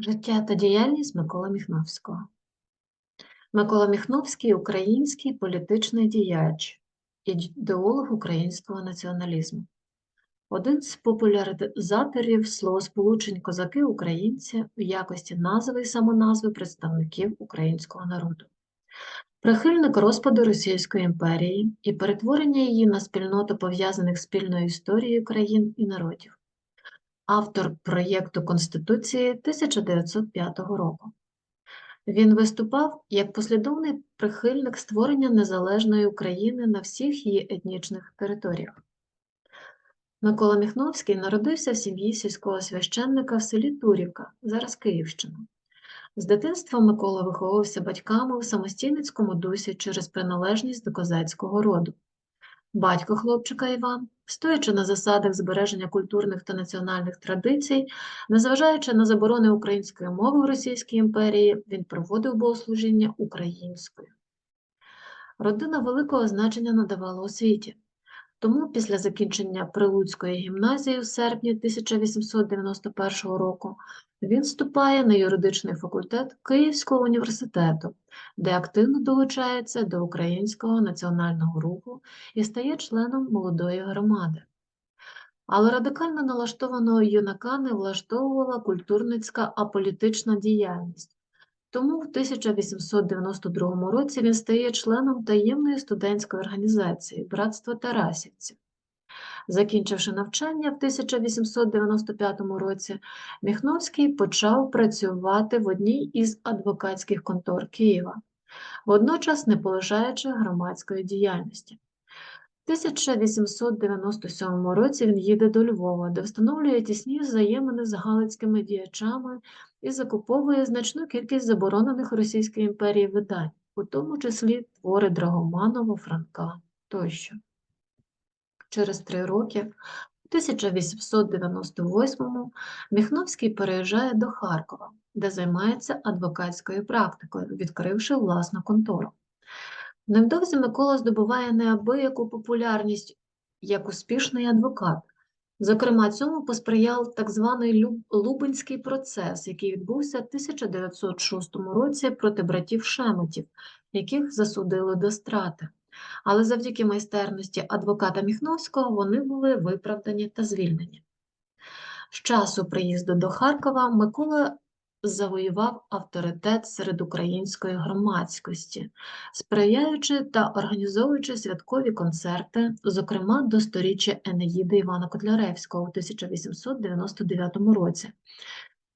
Життя та діяльність Миколи Міхновського. Микола Міхновський український політичний діяч, ідеолог українського націоналізму. Один з популяризаторів словосполучень козаки-українці в якості назви і самоназви представників українського народу. Прихильник розпаду Російської імперії і перетворення її на спільноту пов'язаних спільною історією країн і народів автор проєкту Конституції 1905 року. Він виступав як послідовний прихильник створення незалежної України на всіх її етнічних територіях. Микола Міхновський народився в сім'ї сільського священника в селі Турівка, зараз Київщина. З дитинства Микола виховувався батьками у самостійницькому дусі через приналежність до козацького роду. Батько хлопчика Іван, стоячи на засадах збереження культурних та національних традицій, незважаючи на заборони української мови в Російській імперії, він проводив богослужіння українською. Родина великого значення надавала освіті. Тому після закінчення Прилуцької гімназії в серпні 1891 року він вступає на юридичний факультет Київського університету, де активно долучається до українського національного руху і стає членом молодої громади. Але радикально налаштованого юнака не влаштовувала культурницька аполітична діяльність. Тому в 1892 році він стає членом таємної студентської організації Братство Тарасівців. Закінчивши навчання в 1895 році, Міхновський почав працювати в одній із адвокатських контор Києва, водночас не полишаючи громадської діяльності. В 1897 році він їде до Львова, де встановлює тісні взаємини з галицькими діячами і закуповує значну кількість заборонених Російської імперії видань, у тому числі твори Драгоманова, Франка тощо. Через три роки, у 1898-му, Міхновський переїжджає до Харкова, де займається адвокатською практикою, відкривши власну контору. Невдовзі Микола здобуває неабияку популярність як успішний адвокат. Зокрема, цьому посприяв так званий Лубенський процес, який відбувся в 1906 році проти братів Шеметів, яких засудили до страти. Але завдяки майстерності адвоката Міхновського вони були виправдані та звільнені. З часу приїзду до Харкова Микола завоював авторитет серед української громадськості, сприяючи та організовуючи святкові концерти, зокрема до сторіччя Енеїди Івана Котляревського у 1899 році.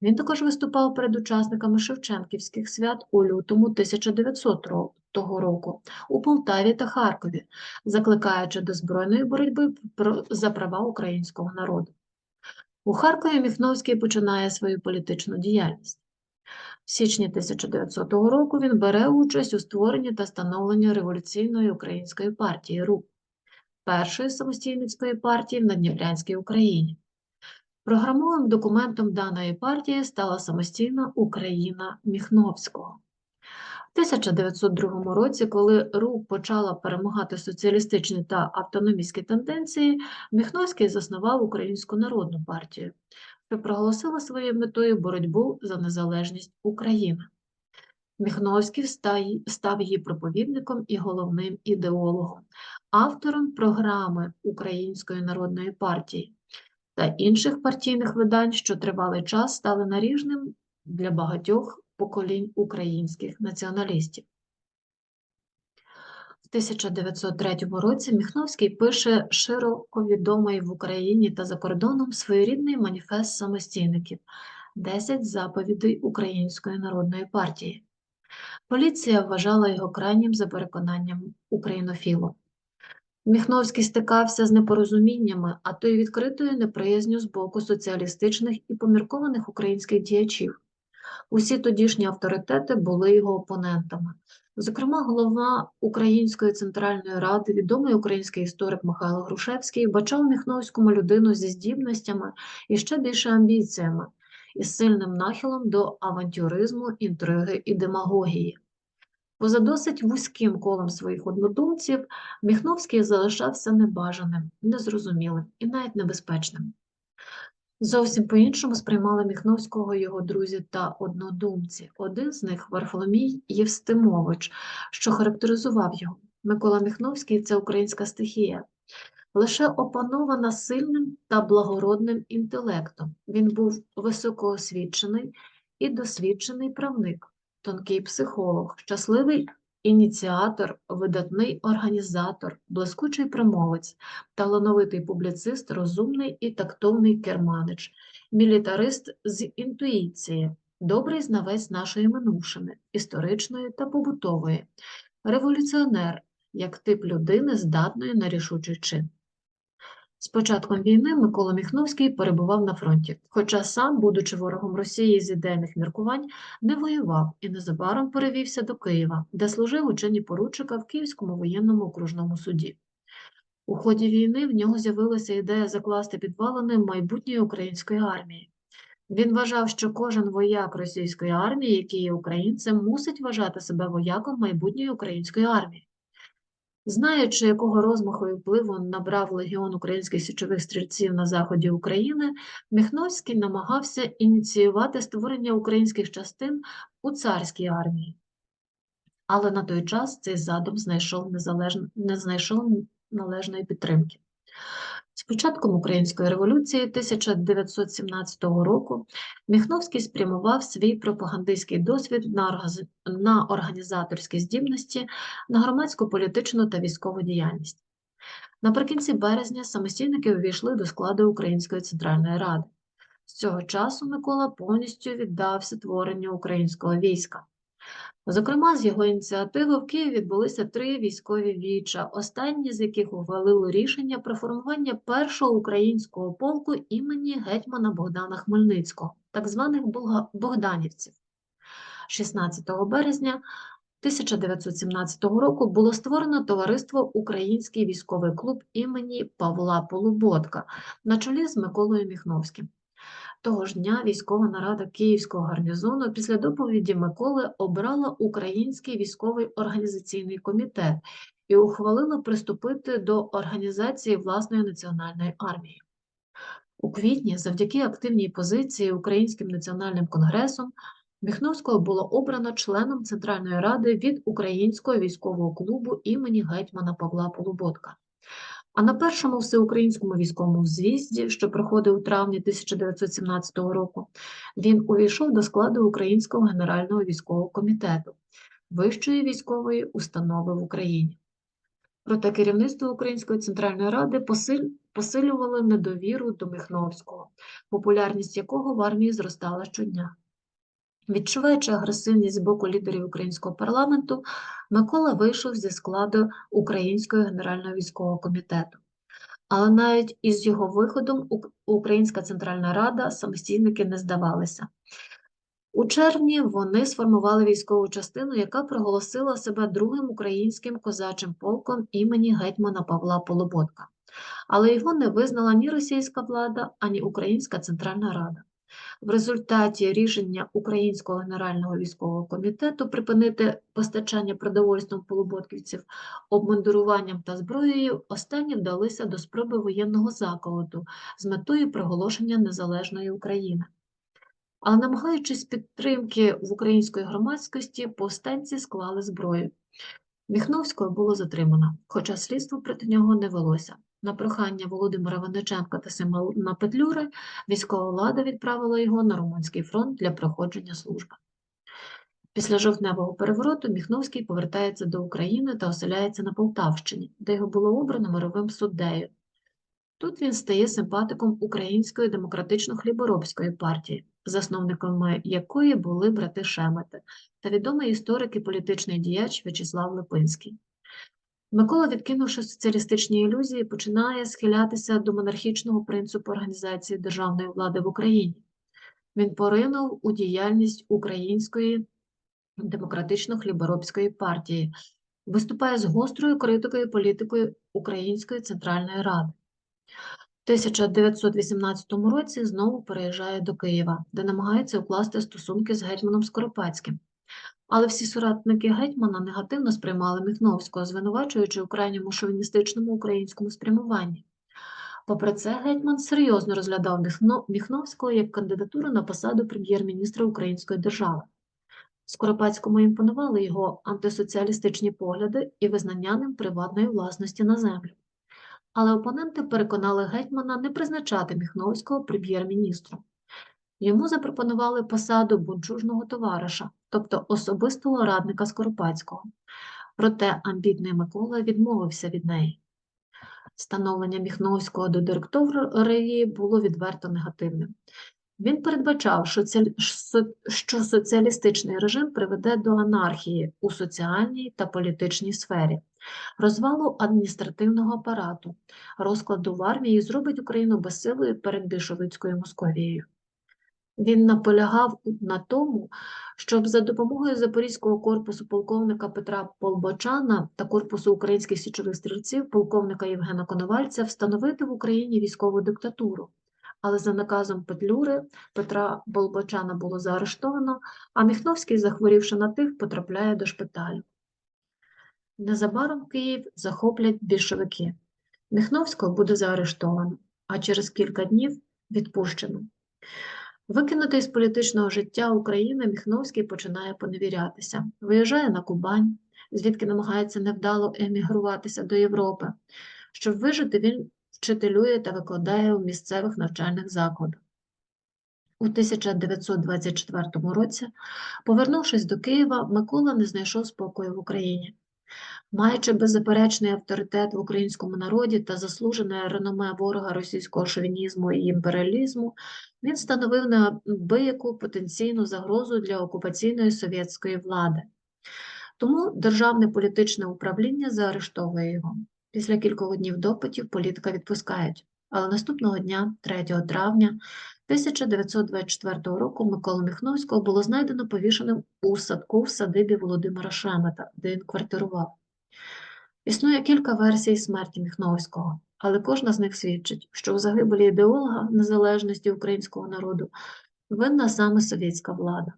Він також виступав перед учасниками Шевченківських свят у лютому 1900 року у Полтаві та Харкові, закликаючи до збройної боротьби за права українського народу. У Харкові Міхновський починає свою політичну діяльність. В січні 1900 року він бере участь у створенні та становленні революційної української партії РУ, першої самостійницької партії в Надніпрянській Україні. Програмовим документом даної партії стала самостійна Україна Міхновського. 1902 році, коли РУ почала перемагати соціалістичні та автономістські тенденції, Міхновський заснував Українську народну партію, що проголосила своєю метою боротьбу за незалежність України. Міхновський став її проповідником і головним ідеологом, автором програми Української народної партії та інших партійних видань, що тривалий час стали наріжним для багатьох поколінь українських націоналістів. В 1903 році Міхновський пише широко відомий в Україні та за кордоном своєрідний маніфест самостійників «10 заповідей Української народної партії. Поліція вважала його крайнім за переконанням українофілу. Міхновський стикався з непорозуміннями, а то й відкритою неприязню з боку соціалістичних і поміркованих українських діячів. Усі тодішні авторитети були його опонентами. Зокрема, голова Української центральної ради, відомий український історик Михайло Грушевський, бачав Міхновському людину зі здібностями і ще більше амбіціями, із сильним нахилом до авантюризму, інтриги і демагогії. Поза досить вузьким колом своїх однодумців, Міхновський залишався небажаним, незрозумілим і навіть небезпечним. Зовсім по-іншому сприймали Міхновського його друзі та однодумці. Один з них Варфоломій Євстимович, що характеризував його. Микола Міхновський це українська стихія, лише опанована сильним та благородним інтелектом. Він був високоосвічений і досвідчений правник, тонкий психолог, щасливий ініціатор, видатний організатор, блискучий промовець, талановитий публіцист, розумний і тактовний керманич, мілітарист з інтуїції, добрий знавець нашої минувшини, історичної та побутової, революціонер, як тип людини, здатної на рішучий чин. З початком війни Микола Міхновський перебував на фронті, хоча сам, будучи ворогом Росії з ідейних міркувань, не воював і незабаром перевівся до Києва, де служив у чині поручика в Київському воєнному окружному суді. У ході війни в нього з'явилася ідея закласти підвалини майбутньої української армії. Він вважав, що кожен вояк російської армії, який є українцем, мусить вважати себе вояком майбутньої української армії. Знаючи, якого розмаху і впливу набрав легіон українських січових стрільців на заході України, Міхновський намагався ініціювати створення українських частин у царській армії. Але на той час цей задум знайшов незалеж... не знайшов належної підтримки. З початком Української революції 1917 року Міхновський спрямував свій пропагандистський досвід на, організаторські здібності, на громадську політичну та військову діяльність. Наприкінці березня самостійники увійшли до складу Української центральної ради. З цього часу Микола повністю віддався творенню українського війська. Зокрема, з його ініціативи в Києві відбулися три військові віча, останні з яких ухвалили рішення про формування першого українського полку імені гетьмана Богдана Хмельницького, так званих Богданівців. 16 березня 1917 року було створено товариство Український військовий клуб імені Павла Полуботка на чолі з Миколою Міхновським. Того ж дня військова нарада Київського гарнізону після доповіді Миколи обрала Український військовий організаційний комітет і ухвалила приступити до організації власної національної армії. У квітні, завдяки активній позиції Українським національним конгресом, Міхновського було обрано членом Центральної ради від Українського військового клубу імені гетьмана Павла Полуботка. А на першому всеукраїнському військовому з'їзді, що проходив у травні 1917 року, він увійшов до складу Українського генерального військового комітету, вищої військової установи в Україні. Проте керівництво Української центральної ради посилювало недовіру до Михновського, популярність якого в армії зростала щодня. Відчуваючи агресивність з боку лідерів українського парламенту, Микола вийшов зі складу Українського генерального військового комітету. Але навіть із його виходом Українська Центральна Рада самостійники не здавалися. У червні вони сформували військову частину, яка проголосила себе другим українським козачим полком імені гетьмана Павла Полоботка. Але його не визнала ні російська влада, ані Українська Центральна Рада. В результаті рішення Українського генерального військового комітету припинити постачання продовольством полуботківців обмундируванням та зброєю, останні вдалися до спроби воєнного заколоту з метою проголошення незалежної України. Але намагаючись підтримки в української громадськості, повстанці склали зброю. Міхновського було затримано, хоча слідство проти нього не велося. На прохання Володимира Винниченка та Симона Петлюри військова влада відправила його на Румунський фронт для проходження служби. Після жовтневого перевороту Міхновський повертається до України та оселяється на Полтавщині, де його було обрано мировим суддею. Тут він стає симпатиком Української демократично-хліборобської партії, засновниками якої були брати Шемети та відомий історик і політичний діяч В'ячеслав Липинський. Микола, відкинувши соціалістичні ілюзії, починає схилятися до монархічного принципу організації державної влади в Україні. Він поринув у діяльність Української демократично-хліборобської партії, виступає з гострою критикою політикою Української центральної ради. В 1918 році знову переїжджає до Києва, де намагається укласти стосунки з гетьманом Скоропадським. Але всі соратники гетьмана негативно сприймали Міхновського, звинувачуючи у крайньому шовіністичному українському спрямуванні. Попри це, гетьман серйозно розглядав Міхновського як кандидатуру на посаду прем'єр-міністра Української держави. Скоропадському імпонували його антисоціалістичні погляди і визнання ним приватної власності на землю. Але опоненти переконали гетьмана не призначати Міхновського прем'єр-міністром. Йому запропонували посаду бунчужного товариша, тобто особистого радника Скоропадського. Проте амбітний Микола відмовився від неї. Становлення Міхновського до директорії було відверто негативним. Він передбачав, що соціалістичний режим приведе до анархії у соціальній та політичній сфері, розвалу адміністративного апарату, розкладу в армії зробить Україну безсилою перед більшовицькою Московією. Він наполягав на тому, щоб за допомогою Запорізького корпусу полковника Петра Полбочана та корпусу українських січових стрільців полковника Євгена Коновальця встановити в Україні військову диктатуру. Але за наказом Петлюри Петра Болбочана було заарештовано, а Міхновський, захворівши на тих, потрапляє до шпиталю. Незабаром Київ захоплять більшовики. Міхновського буде заарештовано, а через кілька днів відпущено. Викинутий з політичного життя України, Міхновський починає поневірятися, виїжджає на Кубань, звідки намагається невдало емігруватися до Європи. Щоб вижити, він вчителює та викладає у місцевих навчальних закладах. У 1924 році, повернувшись до Києва, Микола не знайшов спокою в Україні. Маючи беззаперечний авторитет в українському народі та заслужене реноме ворога російського шовінізму і імперіалізму, він становив неабияку потенційну загрозу для окупаційної совєтської влади. Тому державне політичне управління заарештовує його. Після кількох днів допитів політика відпускають. Але наступного дня, 3 травня 1924 року, Миколу Міхновського було знайдено повішеним у садку в садибі Володимира Шемета, де він квартирував. Існує кілька версій смерті Міхновського, але кожна з них свідчить, що у загибелі ідеолога незалежності українського народу винна саме совєтська влада.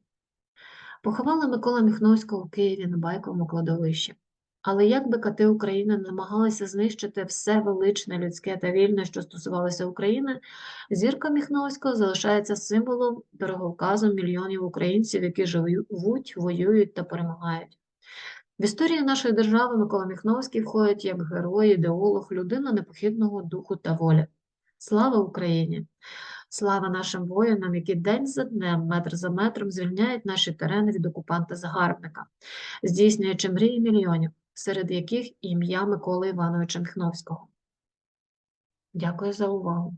Поховали Микола Міхновського в Києві на байковому кладовищі. Але як би кати України намагалися знищити все величне, людське та вільне, що стосувалося України, зірка Міхновського залишається символом дороговказом мільйонів українців, які живуть, воюють та перемагають. В історії нашої держави Микола Міхновський входить як герой, ідеолог, людина непохитного духу та волі. Слава Україні! Слава нашим воїнам, які день за днем, метр за метром звільняють наші терени від окупанта-загарбника, здійснюючи мрії мільйонів, серед яких ім'я Миколи Івановича Міхновського. Дякую за увагу.